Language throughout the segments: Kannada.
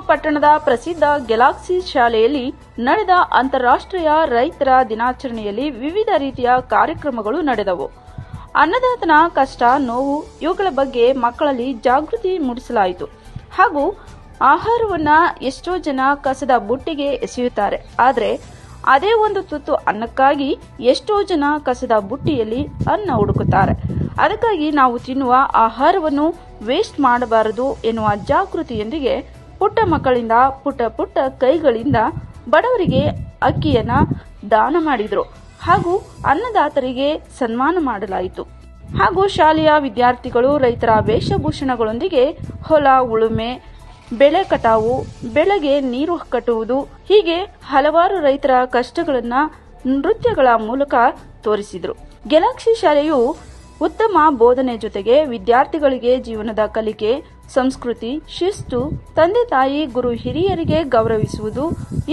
ಪಟ್ಟಣದ ಪ್ರಸಿದ್ಧ ಗೆಲಾಕ್ಸಿ ಶಾಲೆಯಲ್ಲಿ ನಡೆದ ಅಂತಾರಾಷ್ಟ್ರೀಯ ರೈತರ ದಿನಾಚರಣೆಯಲ್ಲಿ ವಿವಿಧ ರೀತಿಯ ಕಾರ್ಯಕ್ರಮಗಳು ನಡೆದವು. ಅನ್ನದಾತನ ಕಷ್ಟ, ನೋವು ಇವುಗಳ ಬಗ್ಗೆ ಮಕ್ಕಳಲ್ಲಿ ಜಾಗೃತಿ ಮೂಡಿಸಲಾಯಿತು. ಹಾಗೂ ಆಹಾರವನ್ನ ಎಷ್ಟೋ ಜನ ಕಸದ ಬುಟ್ಟಿಗೆ ಎಸೆಯುತ್ತಾರೆ. ಆದರೆ ಅದೇ ಒಂದು ತುತ್ತು ಅನ್ನಕ್ಕಾಗಿ ಎಷ್ಟೋ ಜನ ಕಸದ ಬುಟ್ಟಿಯಲ್ಲಿ ಅನ್ನ ಹುಡುಕುತ್ತಾರೆ. ಅದಕ್ಕಾಗಿ ನಾವು ತಿನ್ನುವ ಆಹಾರವನ್ನು ವೇಸ್ಟ್ ಮಾಡಬಾರದು ಎನ್ನುವ ಜಾಗೃತಿಯೊಂದಿಗೆ ಪುಟ್ಟ ಮಕ್ಕಳಿಂದ ಪುಟ್ಟ ಪುಟ್ಟ ಕೈಗಳಿಂದ ಬಡವರಿಗೆ ಅಕ್ಕಿಯನ್ನ ದಾನ ಮಾಡಿದ್ರು ಹಾಗೂ ಅನ್ನದಾತರಿಗೆ ಸನ್ಮಾನ ಮಾಡಲಾಯಿತು. ಹಾಗೂ ಶಾಲೆಯ ವಿದ್ಯಾರ್ಥಿಗಳು ರೈತರ ವೇಷಭೂಷಣಗಳೊಂದಿಗೆ ಹೊಲ, ಉಳುಮೆ, ಬೆಳೆ ಕಟಾವು, ಬೆಳೆಗೆ ನೀರು ಕಟ್ಟುವುದು, ಹೀಗೆ ಹಲವಾರು ರೈತರ ಕಷ್ಟಗಳನ್ನ ನೃತ್ಯಗಳ ಮೂಲಕ ತೋರಿಸಿದರು. ಗೆಲಾಕ್ಸಿ ಶಾಲೆಯು ಉತ್ತಮ ಬೋಧನೆ ಜೊತೆಗೆ ವಿದ್ಯಾರ್ಥಿಗಳಿಗೆ ಜೀವನದ ಕಲಿಕೆ, ಸಂಸ್ಕೃತಿ, ಶಿಸ್ತು, ತಂದೆ ತಾಯಿ, ಗುರು ಹಿರಿಯರಿಗೆ ಗೌರವಿಸುವುದು,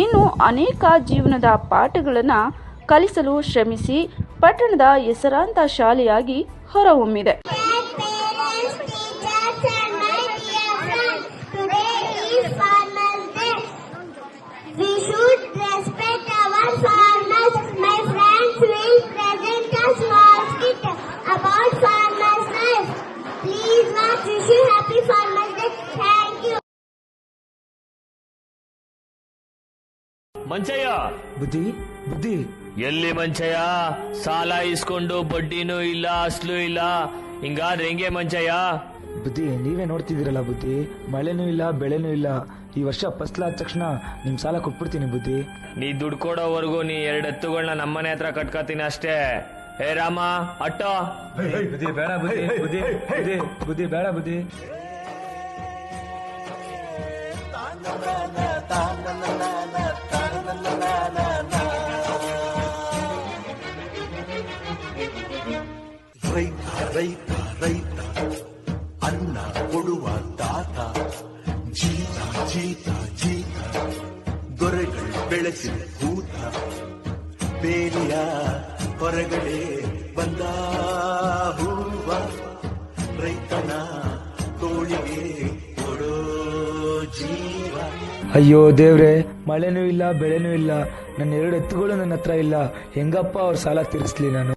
ಇನ್ನು ಅನೇಕ ಜೀವನದ ಪಾಠಗಳನ್ನು ಕಲಿಸಲು ಶ್ರಮಿಸಿ ಪಟ್ಟಣದ ಹೆಸರಾಂತ ಶಾಲೆಯಾಗಿ ಹೊರಹೊಮ್ಮಿದೆ. ಮಂಚಯ್ಯ! ಬುದ್ಧಿ ಬುದ್ಧಿ. ಎಲ್ಲಿ ಮಂಚಯ್ಯ? ಸಾಲ ಇಸ್ಕೊಂಡು ಬಡ್ಡಿನೂ ಇಲ್ಲ ಅಸ್ಲು ಇಲ್ಲ. ಹಿಂಗಾದ್ರೆ ಹೆಂಗೆ ಮಂಚಯ್ಯ? ಬುದ್ಧಿ ನೀವೇ ನೋಡ್ತಿದ್ದೀರಲ್ಲ ಬುದ್ಧಿ. ಮಳೆನೂ ಇಲ್ಲ ಬೆಳೆನೂ ಇಲ್ಲ. ಈ ವರ್ಷ ಫಸ್ಲಾದ ತಕ್ಷಣ ನಿಮ್ ಸಾಲ ಕೊಟ್ಬಿಡ್ತೀನಿ ಬುದ್ಧಿ. ನೀ ದುಡ್ಡು ಕೊಡೋವರೆಗೂ ನೀ ಎರಡು ಎತ್ತುಗಳನ್ನ ನಮ್ಮನೆ ಹತ್ರ ಕಟ್ಕೋತೀನಿ ಅಷ್ಟೇ. ಹೇ ರಾಮ ಅಟ್ಟೋ. ಬುದ್ಧಿ ಬೇಡ ಬುದ್ಧಿ ಬುದ್ಧಿ ಬುದ್ಧಿ ಬುದ್ಧಿ ಬೇಡ ಬುದ್ಧಿ. ರೈತ ರೈತ ರೈತ. ಅನ್ನ ಕೊಡುವ ತಾತ ಜೀತ ಜೀತ ಜೀತ. ದೊರೆಗಳು ಬೆಳೆಸಿದ ಭೂತ. ಬೇಲಿಯ ಹೊರಗಡೆ ಬಂದ ಹೂವ. ರೈತನ ತೋಳಿಗೆ ಕೊಡೋ ಜೀವ. ಅಯ್ಯೋ ದೇವ್ರೆ, ಮಳೆನೂ ಇಲ್ಲ, ಬೆಳೆನೂ ಇಲ್ಲ. ನನ್ನ ಎರಡು ಎತ್ತುಗಳು ನನ್ನ ಹತ್ರ ಇಲ್ಲ. ಹೆಂಗಪ್ಪ ಅವ್ರ ಸಾಲ ತೀರಿಸ್ಲಿ ನಾನು?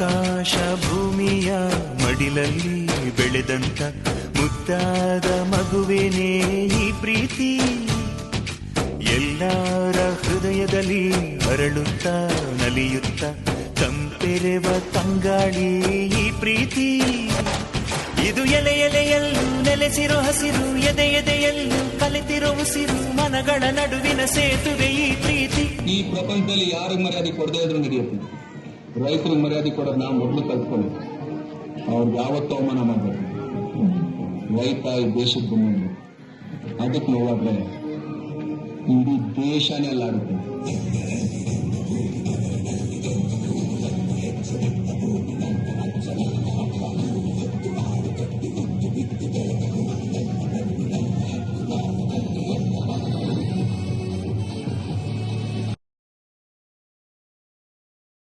ಆಕಾಶ ಭೂಮಿಯ ಮಡಿಲಲ್ಲಿ ಬೆಳೆದಂತ ಮುದ್ದಾದ ಮಗುವೇನೇ ಈ ಪ್ರೀತಿ. ಎಲ್ಲರ ಹೃದಯದಲ್ಲಿ ಅರಳುತ್ತ, ನಲಿಯುತ್ತ, ತಂಪೆರೆವ ತಂಗಾಳಿ ಈ ಪ್ರೀತಿ. ಇದು ಎಲೆ ಎಲೆಯಲ್ಲೂ ನೆಲೆಸಿರೋ ಹಸಿರು, ಎದೆ ಎದೆಯಲ್ಲೂ ಕಲಿತಿರೋ ಉಸಿರು, ಮನಗಳ ನಡುವಿನ ಸೇತುವೆ ಈ ಪ್ರೀತಿ. ಈ ಪ್ರಪಂಚದಲ್ಲಿ ಯಾರು ಮರ್ಯಾದೆ ಕೊಡದೇ ಇದ್ರೂ ನಡೆಯುತ್ತೆ. ರೈತರಿಗೆ ಮರ್ಯಾದೆ ಕೊಡೋದು ನಾವು ಮೊದಲು ಕಲ್ತ್ಕೊಂಡು ಅವ್ರಿಗೆ ಯಾವತ್ತು ಅವಮಾನ ಮಾಡಬೇಕು ರೈತ ಈ ದೇಶದ ಬಂದು ಅದಕ್ಕೆ ನೋವಾದ್ರೆ ಇಡೀ ದೇಶನೇ ಅಲ್ಲಾಡುತ್ತೆ.